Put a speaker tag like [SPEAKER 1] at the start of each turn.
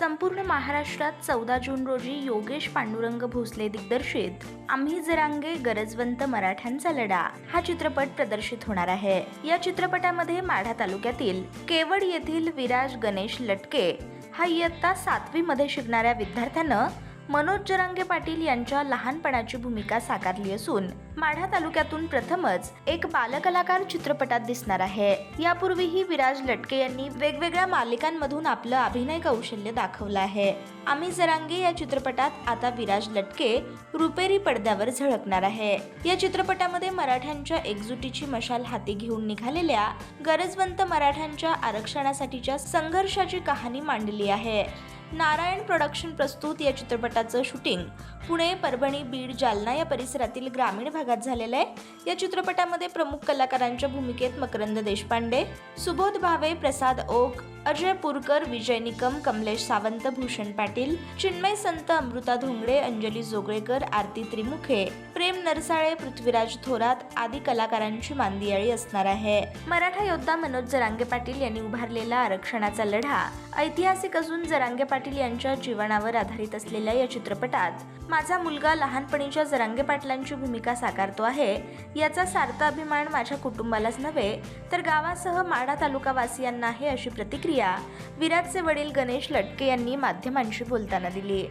[SPEAKER 1] संपूर्ण महाराष्ट्रात चौदा जून रोजी योगेश पांडुरंग भोसले दिग्दर्शित आम्ही जरांगे गरजवंत मराठ्यांचा लढा हा चित्रपट प्रदर्शित होणार आहे. या चित्रपटामध्ये माढा तालुक्यातील केवड येथील विराज गणेश लटके हा इयत्ता सातवी मध्ये शिकणाऱ्या विद्यार्थ्यानं मनोज जरांगे पाटील यांच्या लहानपणाची भूमिका साकारली असून माढा तालुक्यातून प्रथमच एक बालकलाकार चित्रपटात दिसणार आहे. यापूर्वीही विराज लटके यांनी वेगवेगळ्या मालिकांमधून आपलं अभिनय कौशल्य दाखवलं आहे. आम्ही जरांगे या चित्रपटात आता विराज लटके रुपेरी पडद्यावर झळकणार आहे. या चित्रपटामध्ये मराठ्यांच्या एकजुटीची मशाल हाती घेऊन निघालेल्या गरजवंत मराठ्यांच्या आरक्षणासाठीच्या संघर्षाची कहाणी मांडली आहे. नारायण प्रोडक्शन प्रस्तुत या चित्रपटाचं शूटिंग पुणे परभणी बीड जालना या परिसरातील ग्रामीण भागात झालेलं आहे. या चित्रपटामध्ये प्रमुख कलाकारांच्या भूमिकेत मकरंद देशपांडे सुबोध भावे प्रसाद ओक अजय पुरकर विजय निकम कमलेश सावंत भूषण पाटील चिन्मय संत अमृता धोंगडे अंजली जोगळेकर आरती त्रिमुखे प्रेम नरसाळे पृथ्वीराज थोरात आदी कलाकारांची मांदियाळी असणार आहे. मराठा योद्धा मनोज जरांगे पाटील यांनी उभारलेला आरक्षणाचा लढा ऐतिहासिक असून जरांगे पाटील यांच्या जीवनावर आधारित असलेल्या या चित्रपटात माझा मुलगा लहानपणीच्या जरांगे पाटलांची भूमिका साकारतो आहे. याचा सार्थ अभिमान माझ्या कुटुंबालाच नव्हे तर गावासह माढा तालुकावासियांना आहे अशी प्रतिक्रिया. विराटचे वडील गणेश लटके यांनी माध्यमांशी बोलताना दिली.